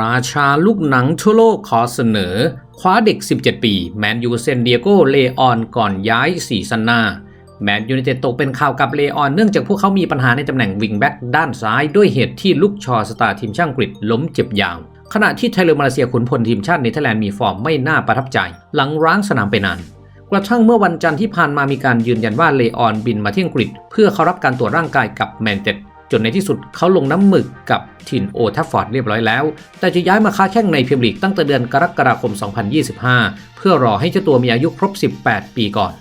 ราชาลูกหนังทั่วโลกขอเสนอ คว้าเด็ก 17 ปี แมนยูเซนเดียโกเลออนก่อนย้ายสีซันหนาแมนยูไนเต็ดตกเป็นข่าวกับเลออนเนื่องจากพวกเขามีปัญหาในตำแหน่งวิงแบ็กด้านซ้าย ด้วยเหตุที่ลูกชอสตาร์ทีมชาติอังกฤษล้มเจ็บยาว ขณะที่ไทเลอร์มาเลเซียขุนพลทีมชาติเนเธอร์แลนด์มีฟอร์มไม่น่าประทับใจ หลังร้างสนามไปนานกระทั่งเมื่อวันจันทร์ที่ผ่านมามีการยืนยันว่าเลออนบินมาที่อังกฤษ เพื่อเข้ารับการตรวจร่างกายกับแมนเต็ด จนในที่สุดเขาลงน้ำหมึกกับถิ่นโอทัฟฟอร์ดเรียบร้อยแล้ว แต่จะย้ายมาค้าแข่งในพรีเมียร์ลีกตั้งแต่เดือนกรกฎาคม 2025 เพื่อรอให้เจ้าตัวมีอายุครบ 18 ปีก่อน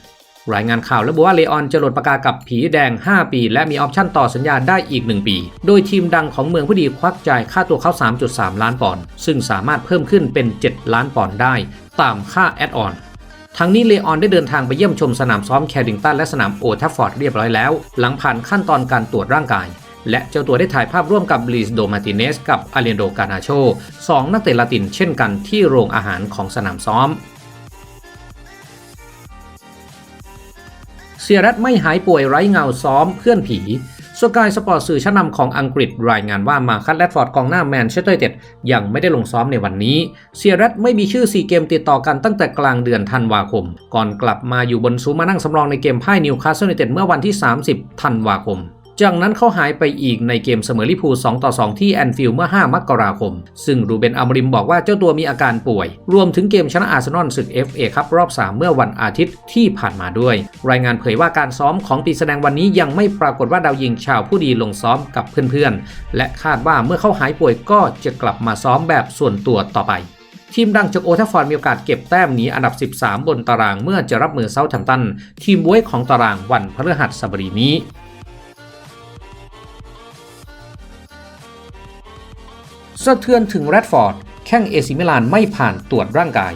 รายงานข่าวระบุว่าเลออนจะหลดปากกากับผีแดง 5 ปี และมีออปชั่นต่อสัญญาได้อีก 1 ปี โดยทีมดังของเมืองผู้ดีควักจ่ายค่าตัวเขา 3.3 ล้านปอนด์ซึ่งสามารถเพิ่มขึ้นเป็น 7 ล้านปอนด์ได้ ตามค่าแอดออนทั้งนี้เลออนได้เดินทางไปเยี่ยมชมสนามซ้อมแคริงตันและสนามโอทัฟฟอร์ดเรียบร้อยแล้ว หลังผ่านขั้นตอนการตรวจร่างกาย และเจ้าตัวได้ถ่ายภาพร่วมกับลิสโดมาติเนสกับอาเลนโดกานาโชสองนักเตะลาตินเช่นกันที่โรงอาหารของสนามซ้อมเซียรัตไม่หายป่วยไร้เงาซ้อมเพื่อนผีสกายสปอร์ตสื่อชั้นนำของอังกฤษรายงานว่ามาคัตแรดฟอร์ดกองหน้าแมนเชสเตอร์ยูไนเต็ดยังไม่ได้ลงซ้อมในวันนี้ เซียรัตไม่มีชื่อ 4 เกมติดต่อกันตั้งแต่กลางเดือนธันวาคม ก่อนกลับมาอยู่บนซูมานั่งสำรองในเกมพ่ายนิวคาสเซิลยูไนเต็ดเมื่อวันที่ 30 ธันวาคม จากนั้นเขาหายไปอีกในเกมเสมอลิพูล2ต่อ 2 ที่แอนฟิลด์เมื่อ 5 มกราคม ซึ่งรูเบนอามริมบอกว่าเจ้าตัวมีอาการป่วย รวมถึงเกมชนะอาร์เซนอลศึก FA ครับรอบ 3 เมื่อวันอาทิตย์ที่ผ่านมาด้วย รายงานเผยว่าการซ้อมของปีแสดงวันนี้ยังไม่ปรากฏว่าดาวยิงชาวผู้ดีลงซ้อมกับเพื่อนๆ และคาดว่าเมื่อเขาหายป่วยก็จะกลับมาซ้อมแบบส่วนตัวต่อไปทีมดังจากโอทัฟฟอร์ดมีโอกาสเก็บแต้มหนีอันดับ 13 บนตารางเมื่อจะรับมือเซาท์แฮมป์ตัน ทีมบวยของตารางวันพฤหัสบดีนี้ สะเทือนถึงแรดฟอร์ดแข้งเอซิมิลานไม่ผ่านตรวจร่างกาย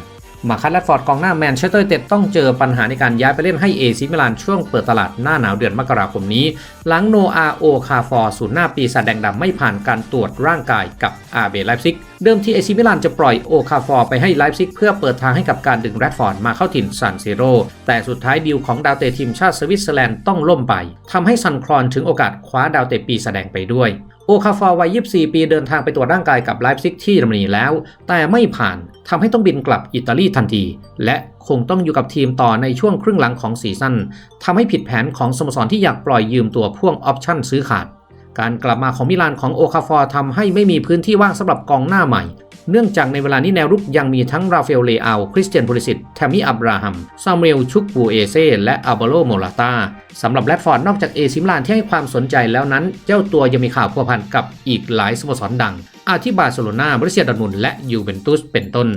มาคัตแรดฟอร์ดกองหน้าแมนเชสเตอร์เต็ดต้องเจอปัญหาในการย้ายไปเล่นให้เอซิมิลานช่วงเปิดตลาดหน้าหนาวเดือนมกราคมนี้ หลังโนอาโอคาฟอร์ศูนย์หน้าปีศาจแดงดำไม่ผ่านการตรวจร่างกายกับอาเบไลฟ์ซิกเดิมที่เอซิมิลานจะปล่อยโอคาฟอร์ไปให้ไลฟ์ซิกเพื่อเปิดทางให้กับการดึงแรดฟอร์ดมาเข้าถิ่นซันเซโรแต่สุดท้ายดีลของดาวเตะทีมชาติสวิตเซอร์แลนด์ต้องล่มไปทำให้ซันคลอนถึงโอกาสคว้าดาวเตะปีศาจแดงไปด้วย โอคาฟอร์วัย 24 ปีเดินทางไปตรวจร่างกายกับไลฟ์ซิกที่เยอรมนีแล้ว แต่ไม่ผ่านทำให้ต้องบินกลับอิตาลีทันที และคงต้องอยู่กับทีมต่อในช่วงครึ่งหลังของซีซั่นทำให้ผิดแผนของสโมสรที่อยากปล่อยยืมตัวพ่วงออปชั่นซื้อขาด การกลับมาของมิลานของโอคาฟอร์ทำให้ไม่มีพื้นที่ว่างสำหรับกองหน้าใหม่ เนื่องจากในเวลานี้แนวรุกยังมีทั้งราฟาเอลเลอาคริสเตียนโพลิสิตแทมมี่อับราฮัม ซามูเอลชุกบูเอเซและอัลบโลโมลาตาสำหรับแรดฟอร์ดนอกจากเอซิมลานที่ให้ความสนใจแล้วนั้น เจ้าตัวยังมีข่าวพัวพันกับอีกหลายสโมสรดัง อาทิบาร์เซโลนาบริเซียดอร์มุนและยูเวนตุสเป็นต้น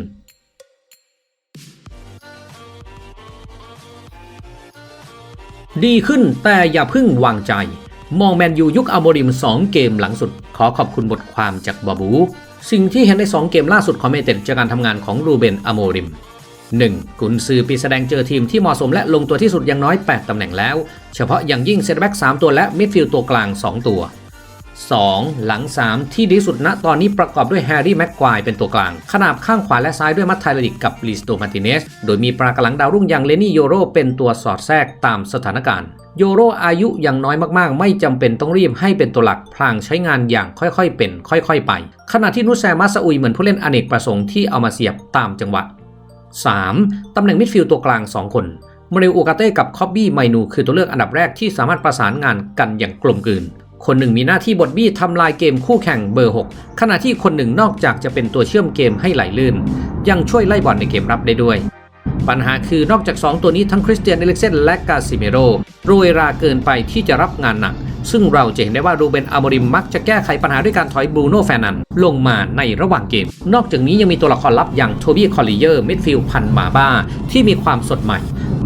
ดีขึ้นแต่อย่าพึ่งวางใจ มองแมนยูยุคอัลโมริม 2 เกมหลังสุด ขอขอบคุณบทความจากบาบู สิ่งที่เห็นใน 2 เกมล่าสุดของเมเต็ดจากการทำงานของรูเบนอโมริม 1. กุนซือปีแสดงเจอทีมที่เหมาะสมและลงตัวที่สุดอย่างน้อย 8 ตำแหน่งแล้ว เฉพาะอย่างยิ่งเซตแบ็ก3ตัวและมิดฟิลด์ตัวกลาง 2 ตัว 2. หลัง 3 ที่ดีสุดณตอนนี้ประกอบด้วยแฮร์รี่แม็กควายเป็นตัวกลาง ขนาบข้างขวาและซ้ายด้วยมัตไทลดิกกับลิสโตมาติเนส โดยมีปรากำลังดาวรุ่งอย่างเลนี่โยโรเป็นตัวสอดแทรกตามสถานการณ์ โยโรอายุยังน้อยมากๆ ไม่จำเป็นต้องรีบให้เป็นตัวหลักพลางใช้งานอย่างค่อยๆเป็น ค่อยๆไป ขณะที่นุสแซมัสอุยเหมือนผู้เล่นอเนกประสงค์ที่เอามาเสียบตามจังหวะ 3. ตำแหน่งมิดฟิลด์ตัวกลาง 2 คนมาริโอโอกาเต้กับคอบบี้ไมนูคือตัวเลือกอันดับแรกที่สามารถประสานงานกันอย่างกลมกลืน คนหนึ่งมีหน้าที่บดบี้ทำลายเกมคู่แข่งเบอร์ 6 ขณะที่คนหนึ่งนอกจากจะเป็นตัวเชื่อมเกมให้ไหลลื่น ยังช่วยไล่บอลในเกมรับได้ด้วย ปัญหาคือนอกจาก 2 ตัวนี้ทั้งคริสเตียนเอลิกเซนและกาซิเมโรโรยราเกินไปที่จะรับงานหนัก ซึ่งเราจะเห็นได้ว่ารูเบนอามอริมมักจะแก้ไขปัญหาด้วยการถอยบรูโน่แฟนันลงมาในระหว่างเกม นอกจากนี้ยังมีตัวละครลับอย่างโทบี้คอลลิเยอร์มิดฟิลด์พันมาบ้าที่มีความสดใหม่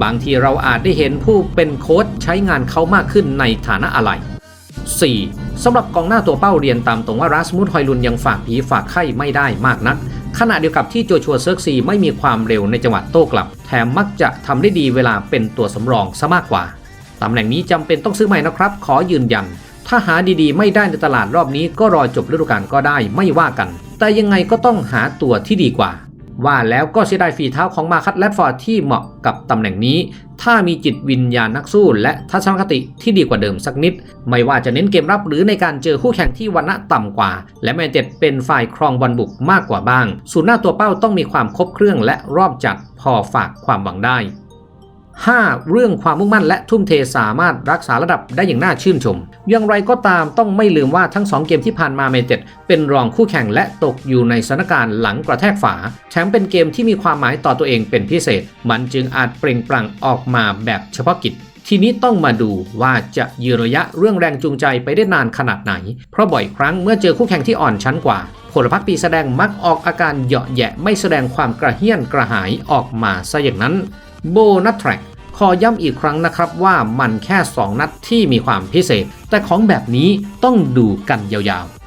บางทีเราอาจได้เห็นผู้เป็นโค้ชใช้งานเขามากขึ้นในฐานะอะไร 4. สำหรับกองหน้าตัวเป้าเรียนตามตรงว่ารัสมุดฮอยลุนยังฝากผีฝากไข้ไม่ได้มากนัก ขณะเดียวกับที่โจชัวเซิร์กซีไม่มีความเร็วในจังหวะโต้กลับ แถมมักจะทำได้ดีเวลาเป็นตัวสำรองซะมากกว่า ตำแหน่งนี้จำเป็นต้องซื้อใหม่นะครับ ขอยืนยัน ถ้าหาดีๆ ไม่ได้ในตลาดรอบนี้ก็รอจบฤดูกาลก็ได้ไม่ว่ากัน แต่ยังไงก็ต้องหาตัวที่ดีกว่า ว่าแล้วก็เสียดายฝีเท้าของมาคัตแลดฟอร์ดที่เหมาะกับตำแหน่งนี้ ถ้ามีจิตวิญญาณนักสู้ และทัศนคติที่ดีกว่าเดิมสักนิด ไม่ว่าจะเน้นเกมรับหรือในการเจอคู่แข่งที่วันณะต่ำกว่า และแมนเต็ดเป็นฝ่ายครองบอลบุกมากกว่าบ้าง ศูนย์หน้าตัวเป้าต้องมีความครบเครื่องและรอบจัดพอฝากความหวังได้ 5. เรื่องความมุ่งมั่นและทุ่มเทสามารถรักษาระดับได้อย่างน่าชื่นชม อย่างไรก็ตามต้องไม่ลืมว่าทั้ง 2 เกมที่ผ่านมาเมเต็ดเป็นรองคู่แข่งและตกอยู่ในสถานการณ์หลังกระแทกฝา แถมเป็นเกมที่มีความหมายต่อตัวเองเป็นพิเศษ มันจึงอาจเปล่งปลั่งออกมาแบบเฉพาะกิจทีนี้ต้องมาดูว่าจะยืนระยะเรื่องแรงจูงใจไปได้นานขนาดไหน เพราะบ่อยครั้งเมื่อเจอคู่แข่งที่อ่อนชั้นกว่าพลพรรคปีแสดงมักออกอาการเหยาะแยะไม่แสดงความกระเฮี้ยนกระหายออกมาซะอย่างนั้นโบนัทแทร็ก ขอย้ำอีกครั้งนะครับว่ามันแค่ 2 นัดที่มีความพิเศษ แต่ของแบบนี้ต้องดูกันยาวๆ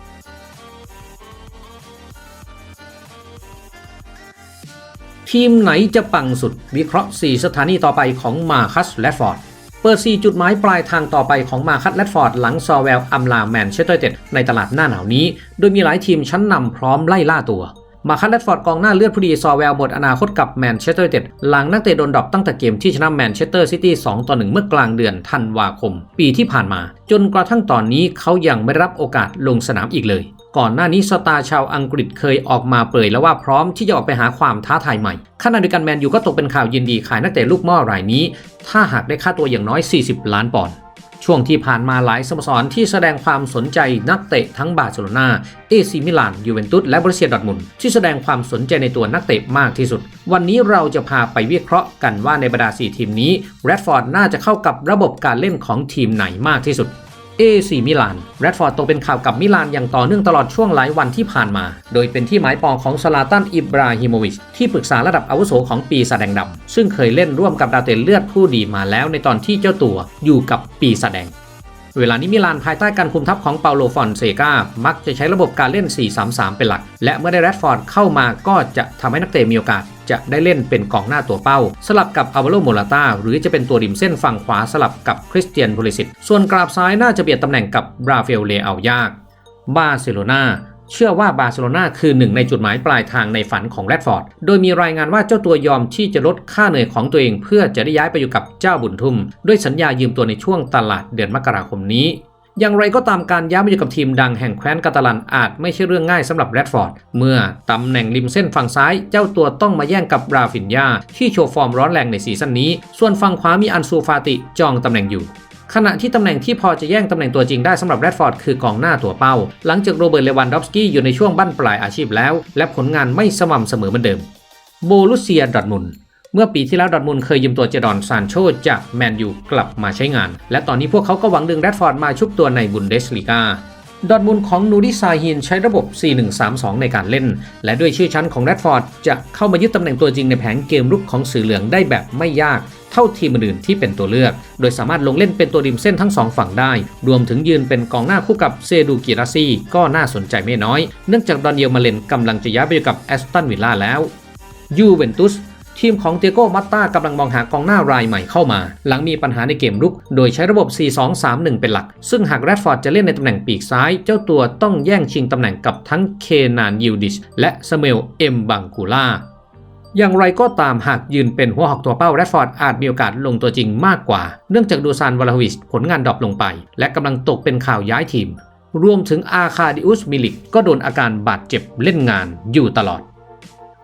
ทีมไหนจะปังสุดวิเคราะห์ 4 สถานีต่อไปของมาคัสแลดฟอร์ด เปิด 4 จุดหมายปลายทางต่อไปของมาคัสแลดฟอร์ดหลังซอแวลอัมลาแมนเชสเตอร์เต็ดในตลาดหน้าหนาวนี้ โดยมีหลายทีมชั้นนำพร้อมไล่ล่าตัว มาคัสแรดฟอร์ดกองหน้าเลือดผู้ดีซอแวลหมดอนาคตกับแมนเชสเตอร์ยูเต็ดหลังนักเตะโดนดรอปตั้งแต่เกมที่ชนะแมนเชสเตอร์ซิตี้2ต่อ1เมื่อกลางเดือนธันวาคม ปีที่ผ่านมา จนกระทั่งตอนนี้เขายังไม่รับโอกาสลงสนามอีกเลย ก่อนหน้านี้สตาร์ชาวอังกฤษเคยออกมาเผยแล้วว่าพร้อมที่จะออกไปหาความท้าทายใหม่ขณะเดียวกันแมนยูก็ตกเป็นข่าวยินดีขายนักเตะลูกหม่อรายนี้ ถ้าหากได้ค่าตัวอย่างน้อย 40 ล้านปอนด์ ช่วงที่ผ่านมาหลายสโมสรที่แสดงความสนใจนักเตะทั้งบาร์เซโลนาเอซีมิลาน ยูเวนตุสและบริเซียดอร์ทมุนที่แสดงความสนใจในตัวนักเตะมากที่สุด วันนี้เราจะพาไปวิเคราะห์กันว่าในบรรดา 4 ทีมนี้แรดฟอร์ดน่าจะเข้ากับระบบการเล่นของทีมไหนมากที่สุด AC มิลานแรดฟอร์ดตกเป็นข่าวกับมิลานอย่างต่อเนื่องตลอดช่วงหลายวันที่ผ่านมา โดยเป็นที่หมายปองของสลาตันอิบราฮิโมวิชที่ปรึกษาระดับอาวุโสของปีศาจแดงดำซึ่งเคยเล่นร่วมกับดาวเตะเลือดผู้ดีมาแล้วในตอนที่เจ้าตัวอยู่กับปีศาจแดงเวลานี้มิลานภายใต้การคุมทัพของเปาโลฟอนเซกา มักจะใช้ระบบการเล่น 4-3-3 เป็นหลัก และเมื่อได้แรดฟอร์ดเข้ามาก็จะทำให้นักเตะมีโอกาส จะได้เล่นเป็นกองหน้าตัวเป้า สลับกับอาวาโลโมลาตาหรือจะเป็นตัวริมเส้นฝั่งขวาสลับกับคริสเตียนโพลิสิตส่วนกราบซ้ายน่าจะเปลี่ยนตำแหน่งกับราเฟลเลเอายาก บาร์เซโลนาเชื่อว่าบาร์เซโลนาคือหนึ่งในจุดหมายปลายทางในฝันของแรดฟอร์ด โดยมีรายงานว่าเจ้าตัวยอมที่จะลดค่าเหนื่อยของตัวเอง เพื่อจะได้ย้ายไปอยู่กับเจ้าบุญทุ่ม ด้วยสัญญายืมตัวในช่วงตลาดเดือนมกราคมนี้ อย่างไรก็ตามการย้ายมาอยู่กับทีมดังแห่งแคว้นกาตาลันอาจไม่ใช่เรื่องง่ายสำหรับแรดฟอร์ด เมื่อตำแหน่งริมเส้นฝั่งซ้าย เจ้าตัวต้องมาแย่งกับราฟินยาที่โชว์ฟอร์มร้อนแรงในซีซั่นนี้ ส่วนฝั่งขวามีอันซูฟาติจองตำแหน่งอยู่ขณะที่ตำแหน่งที่พอจะแย่งตำแหน่งตัวจริงได้สำหรับแรดฟอร์ดคือกองหน้าตัวเป้า หลังจากโรเบิร์ตเลวันดอฟสกี้อยู่ในช่วงบั้นปลายอาชีพแล้ว และผลงานไม่สม่ำเสมอเหมือนเดิม โบลุเซียดอทมุน์ เมื่อปีที่แล้วดอทมุนเคยยืมตัวเจดอนซานโชจากแมนยูกลับมาใช้งาน และตอนนี้พวกเขาก็หวังดึงแรดฟอร์ดมาชุบตัวในบุนเดสลีกาดอทมุนของนูดิซาฮินใช้ระบบ 4-1-3-2 ในการเล่น และด้วยชื่อชั้นของแรดฟอร์ดจะเข้ามายึดตำแหน่งตัวจริงในแผงเกมรุกของสื่อเหลืองได้แบบไม่ยากเท่าทีมอื่นที่เป็นตัวเลือก โดยสามารถลงเล่นเป็นตัวริมเส้นทั้งสองฝั่งได้ รวมถึงยืนเป็นกองหน้าคู่กับเซดูกิราซีก็น่าสนใจไม่น้อย เนื่องจากดอนเยลมาเลนกำลังจะย้ายไปอยู่กับแอสตันวิลล่าแล้วยูเวนตุส ทีมของเตียโก้มัตตากำลังมองหากองหน้ารายใหม่เข้ามา หลังมีปัญหาในเกมรุก โดยใช้ระบบ 4-2-3-1 เป็นหลัก ซึ่งหากแรดฟอร์ดจะเล่นในตำแหน่งปีกซ้าย เจ้าตัวต้องแย่งชิงตำแหน่งกับทั้งเคนานยิวดิชและสเมลเอ็มบังกูล่าอย่างไรก็ตามหากยืนเป็นหัวหอกตัวเป้าแรดฟอร์ดอาจมีโอกาสลงตัวจริงมากกว่า เนื่องจากดูซานวลาวิชผลงานดรอปลงไป และกำลังตกเป็นข่าวย้ายทีม รวมถึงอาคาดิอุสมิลิกก็โดนอาการบาดเจ็บเล่นงานอยู่ตลอด